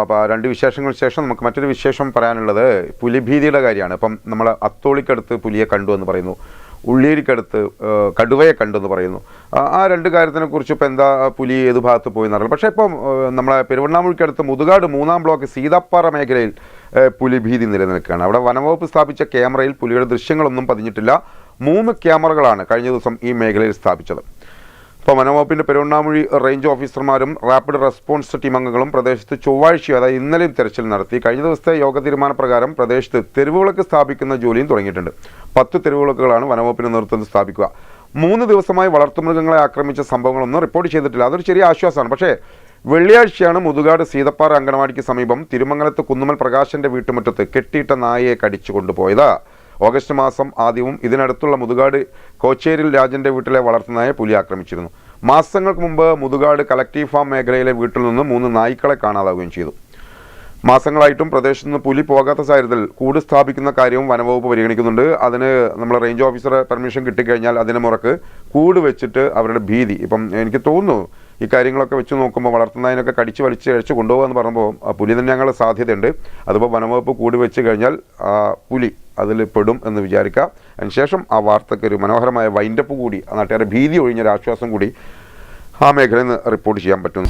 അപ്പോൾ രണ്ട് വിശേഷങ്ങൾ ശേഷം നമുക്ക് മറ്റൊരു വിശേഷം പറയാനുള്ളത് പുലിഭീതിയുടെ കാര്യമാണ്. ഇപ്പം നമ്മൾ അത്തോളിക്കടുത്ത് പുലിയെ കണ്ടു എന്ന് പറയുന്നു. ഉള്ളിയേരിക്കടുത്ത് കടുവയെ കണ്ടു എന്ന് പറയുന്നു. ആ- രണ്ട് കാര്യത്തിനെ കുറിച്ച് ഇപ്പോൾ എന്താ പുലി ഏത് ഭാഗത്ത് പോയി എന്നറിയില്ല. പക്ഷേ ഇപ്പം നമ്മളെ പെരുവണ്ണാമുഴിക്കടുത്ത് മുതുകാട് മൂന്നാം ബ്ലോക്ക് സീതാപ്പാറ മേഖലയിൽ പുലി ഭീതി നിലനിൽക്കുകയാണ്. അവിടെ വനംവകുപ്പ് സ്ഥാപിച്ച ക്യാമറയിൽ പുലിയുടെ ദൃശ്യങ്ങളൊന്നും പതിഞ്ഞിട്ടില്ല. മൂന്ന് ക്യാമറകളാണ് കഴിഞ്ഞ ദിവസം ഈ മേഖലയിൽ സ്ഥാപിച്ചത്. ഇപ്പോൾ വനംവകുപ്പിന്റെ പെരുവണ്ണാമൊഴി റേഞ്ച് ഓഫീസർമാരും റാപ്പിഡ് റെസ്പോൺസ് ടീം അംഗങ്ങളും പ്രദേശത്ത് ചൊവ്വാഴ്ച അതായത് ഇന്നലെയും തെരച്ചിൽ നടത്തി. കഴിഞ്ഞ ദിവസത്തെ യോഗ തീരുമാനപ്രകാരം പ്രദേശത്ത് തെരുവുവിളക്ക് സ്ഥാപിക്കുന്ന ജോലിയും തുടങ്ങിയിട്ടുണ്ട്. പത്ത് തെരുവുവിളക്കുകളാണ് വനംവകുപ്പിന്റെ നേതൃത്വത്തിൽ സ്ഥാപിക്കുക. മൂന്ന് ദിവസമായി വളർത്തുമൃഗങ്ങളെ ആക്രമിച്ച സംഭവങ്ങളൊന്നും റിപ്പോർട്ട് ചെയ്തിട്ടില്ല. അതൊരു ചെറിയ ആശ്വാസമാണ്. പക്ഷേ വെള്ളിയാഴ്ചയാണ് മുതുകാട് സീതപ്പാറ അങ്കണവാടിക്ക് സമീപം തിരുമംഗലത്ത് കുന്നുമൽ പ്രകാശന്റെ വീട്ടുമുറ്റത്ത് കെട്ടിയിട്ട നായയെ കടിച്ചു കൊണ്ടുപോയത്. ഓഗസ്റ്റ് മാസം ആദ്യവും ഇതിനടുത്തുള്ള മുതുകാട് കോച്ചേരിൽ രാജന്റെ വീട്ടിലെ വളർത്തുനായെ പുലി ആക്രമിച്ചിരുന്നു. മാസങ്ങൾക്ക് മുമ്പ് മുതുകാട് കളക്റ്റീവ് ഫാം മേഖലയിലെ വീട്ടിൽ നിന്ന് മൂന്ന് നായ്ക്കളെ കാണാതാവുകയും ചെയ്തു. മാസങ്ങളായിട്ടും പ്രദേശത്ത് നിന്ന് പുലി പോകാത്ത സാഹചര്യത്തിൽ കൂട് സ്ഥാപിക്കുന്ന കാര്യവും വനവകുപ്പ് പരിഗണിക്കുന്നുണ്ട്. അതിന് നമ്മൾ റേഞ്ച് ഓഫീസറെ പെർമിഷൻ കിട്ടിക്കഴിഞ്ഞാൽ അതിന് മുറക്ക് കൂട് വെച്ചിട്ട് അവരുടെ ഭീതി. ഇപ്പം എനിക്ക് തോന്നുന്നു ഈ കാര്യങ്ങളൊക്കെ വെച്ച് നോക്കുമ്പോൾ വളർത്തുന്നതിനൊക്കെ കടിച്ച് വലിച്ച് കഴിച്ച് കൊണ്ടുപോകാമെന്ന് പറയുമ്പോൾ പുലി തന്നെ ഞങ്ങൾ സാധ്യതയുണ്ട്. അതിപ്പോൾ വനവകുപ്പ് കൂടി വെച്ച് കഴിഞ്ഞാൽ പുലി അതിൽ പെടും എന്ന് വിചാരിക്കാം. അതിനുശേഷം ആ വാർത്തയ്ക്ക് ഒരു മനോഹരമായ വൈൻഡപ്പ് കൂടി നാട്ടുകാരുടെ ഭീതി ഒഴിഞ്ഞൊരു ആശ്വാസം കൂടി ആ മേഖലയിൽ നിന്ന് റിപ്പോർട്ട് ചെയ്യാൻ പറ്റും